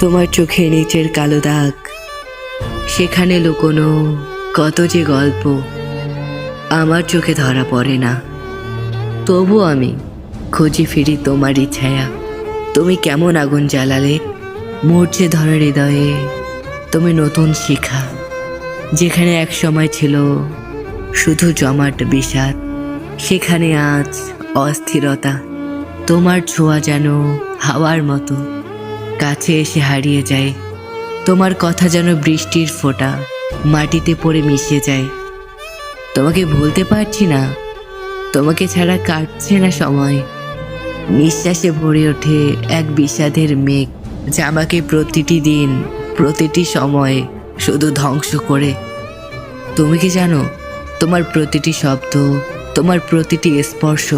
তোমার চোখের নিচের কালো দাগ। সেখানে লুকোনো কত যে গল্প, আমার চোখে ধরা পড়ে না। তবু আমি খুঁজি ফিরি তোমারই ছায়া তুমি কেমন আগুন জ্বালালে? মরছে ধরা হৃদয়ে তুমি নতুন শিখা। যেখানে এক সময় ছিল শুধু জমাট বিষাদ, সেখানে আজ অস্থিরতা। তোমার ছোঁয়া যেন হাওয়ার মতো। কাছে এসে হারিয়ে যায়। তোমার কথা যেন বৃষ্টির ফোঁটা মাটিতে পড়ে মিশে যায়। তোমাকে ভুলতে পারছি না। তোমাকে ছাড়া কাটছে না সময়। নিঃশ্বাসে ভরে ওঠে এক বিষাদের মেঘ যা আমাকে প্রতিটি দিন, প্রতিটি সময় শুধু ধ্বংস করে। তুমি কি জানো, তোমার প্রতিটি শব্দ, তোমার প্রতিটি স্পর্শ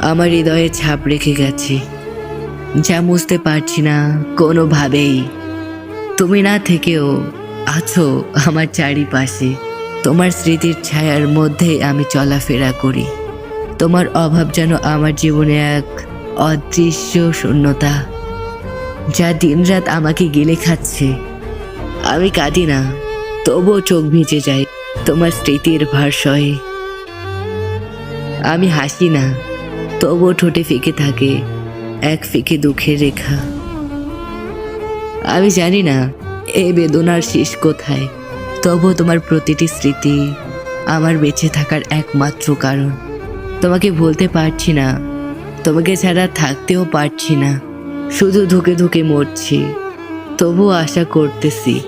আমার হৃদয়ে ছাপ রেখে গেছে। যা বুঝতে পারছি না কোনোভাবেই। তুমি না থেকেও আছো আমার চারিপাশে। তোমার স্মৃতির ছায়ার মধ্যে আমি চলাফেরা করি। তোমার অভাব যেন আমার জীবনে এক অদৃশ্য শূন্যতা, যা দিনরাত আমাকে গিলে খাচ্ছে। আমি কাঁদি না, তবুও চোখ ভিজে যায় তোমার স্মৃতির ভারসয়ে আমি হাসি না, তবুও ঠোঁটে ফেঁকে থাকে এক ফিকে দুঃখের রেখা। আমি জানি না এই বেদনার শেষ কোথায়। তবুও তোমার প্রতিটি স্মৃতি আমার বেঁচে থাকার একমাত্র কারণ। তোমাকে বলতে পারছি না, তোমাকে ছাড়া থাকতেও পারছি না। শুধু ধুকে ধুকে মরছি, তবুও আশা করতেছি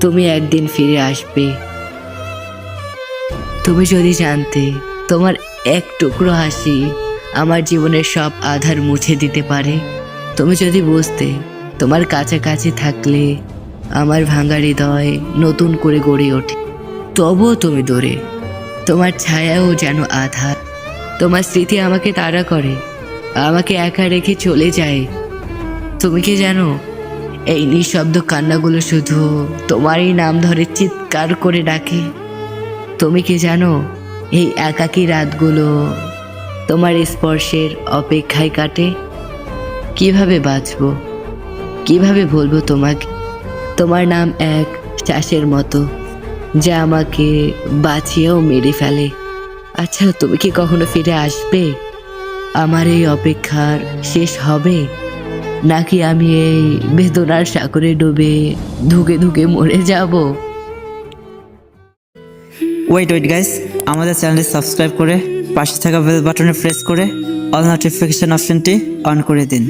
তুমি একদিন ফিরে আসবে। তুমি যদি জানতে তোমার এক টুকরো হাসি আমার জীবনের সব আধার মুছে দিতে পারে। তুমি যদি বুঝতে, তোমার কাছাকাছি থাকলে আমার ভাঙা হৃদয় নতুন করে গড়ে ওঠে। তবুও তুমি দূরে। তোমার ছায়াও যেন আধার। তোমার স্মৃতি আমাকে তাড়া করে। আমাকে একা রেখে চলে যায়। তুমি কি জানো, এই নিঃশব্দ কান্নাগুলো শুধু তোমারই নাম ধরে চিৎকার করে ডাকে। তুমি কি জানো, এই একাকী রাতগুলো তোমার স্পর্শের অপেক্ষায় কাটে? কীভাবে বাঁচবো? কীভাবে বলব তোমাকে? তোমার নাম এক শ্বাসের মতো, যা আমাকে বাঁচিয়েও মেরে ফেলে। আচ্ছা তুমি কি কখনো ফিরে আসবে? আমার এই অপেক্ষার শেষ হবে? নাকি আমি এই বেদনার সাগরে ডুবে ধুকে ধুকে মরে যাব? ওয়েট ওয়েট গাইস আমাদের চ্যানেলটি সাবস্ক্রাইব করে পাশে থাকা বেল বাটনে প্রেস করে অল নোটিফিকেশান অপশনটি অন করে দিন।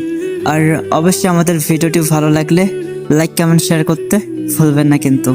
আর অবশ্যই আমাদের ভিডিওটি ভালো লাগলে লাইক কমেন্ট শেয়ার করতে ভুলবেন না কিন্তু।